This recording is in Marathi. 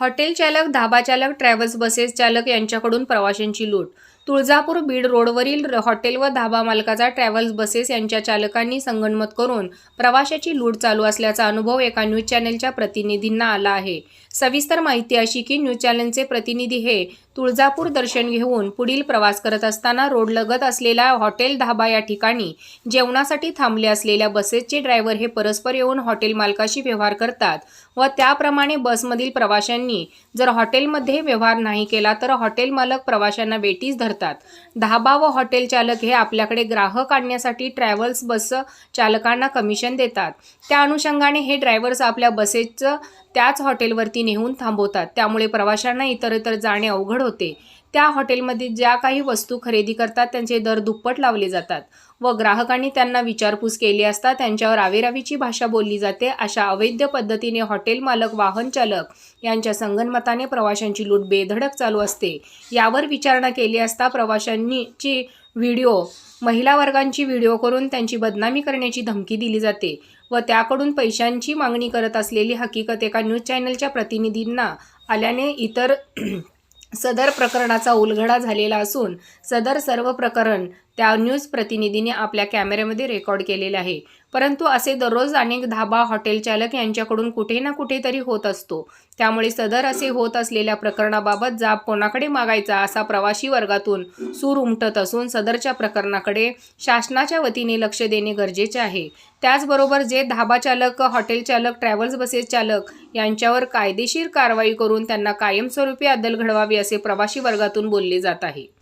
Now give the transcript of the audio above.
हॉटेल चालक धाबा चालक ट्रॅव्हल्स बसेस चालक यांच्याकडून प्रवाशांची लूट. तुळजापूर बीड रोडवरील र- हॉटेल व धाबा मालकाचा ट्रॅव्हल्स बसेस यांच्या चालकांनी संगणमत करून प्रवाशाची लूट चालू असल्याचा अनुभव एका न्यूज चॅनेलच्या प्रतिनिधींना आला आहे. सविस्तर माहिती अशी की न्यूज चॅनलचे प्रतिनिधी हे तुळजापूर दर्शन घेऊन पुढील प्रवास करत असताना रोडलगत असलेल्या हॉटेल धाबा या ठिकाणी जेवणासाठी थांबले असलेल्या बसेसचे ड्रायव्हर हे परस्पर येऊन हॉटेल मालकाशी व्यवहार करतात व त्याप्रमाणे बसमधील प्रवाशांनी जर हॉटेलमध्ये व्यवहार नाही केला तर हॉटेल मालक प्रवाशांना वेटीस धरतात. धाबा व हॉटेल चालक हे आपल्याकडे ग्राहक आणण्यासाठी ट्रॅव्हल्स बस चालकांना कमिशन देतात. त्या अनुषंगाने हे ड्रायव्हर्स आपल्या बसेसचं त्याच हॉटेलवरती नेऊन थांबवतात. त्यामुळे प्रवाशांना इतर इतर जाणे अवघड होते. त्या हॉटेलमध्ये ज्या काही वस्तू खरेदी करतात त्यांचे दर दुप्पट लावले जातात व ग्राहकांनी त्यांना विचारपूस केली असता त्यांच्यावर आवेरावीची भाषा बोलली जाते. अशा अवैध पद्धतीने हॉटेल मालक वाहन चालक यांच्या संगनमताने प्रवाशांची लूट बेधडक चालू असते. यावर विचारणा केली असता प्रवाशांनीची व्हिडिओ महिला वर्गांची व्हिडिओ करून त्यांची बदनामी करण्याची धमकी दिली जाते व त्याकडून पैशांची मागणी करत असलेली हकीकत एका न्यूज चॅनलच्या प्रतिनिधींना आल्याने इतर सदर प्रकरणाचा उलगडा झालेला असून सदर सर्व प्रकरण त्या न्यूज प्रतिनिधीने आपल्या कॅमेऱ्यामध्ये रेकॉर्ड केलेले आहे. परंतु असे दररोज अनेक धाबा हॉटेल चालक यांच्याकडून कुठे ना कुठेतरी होत असतो. त्यामुळे सदर असे होत असलेल्या प्रकरणाबाबत जाब कोणाकडे मागायचा असा प्रवासी वर्गातून सूर उमटत असून सदरच्या प्रकरणाकडे शासनाच्या वतीने लक्ष देणे गरजेचे आहे. त्याचबरोबर जे धाबा चालक हॉटेल चालक ट्रॅव्हल्स बसेस चालक यांच्यावर कायदेशीर कारवाई करून त्यांना कायमस्वरूपी अदल घडवावी असे प्रवासी वर्गातून बोलले जात आहे.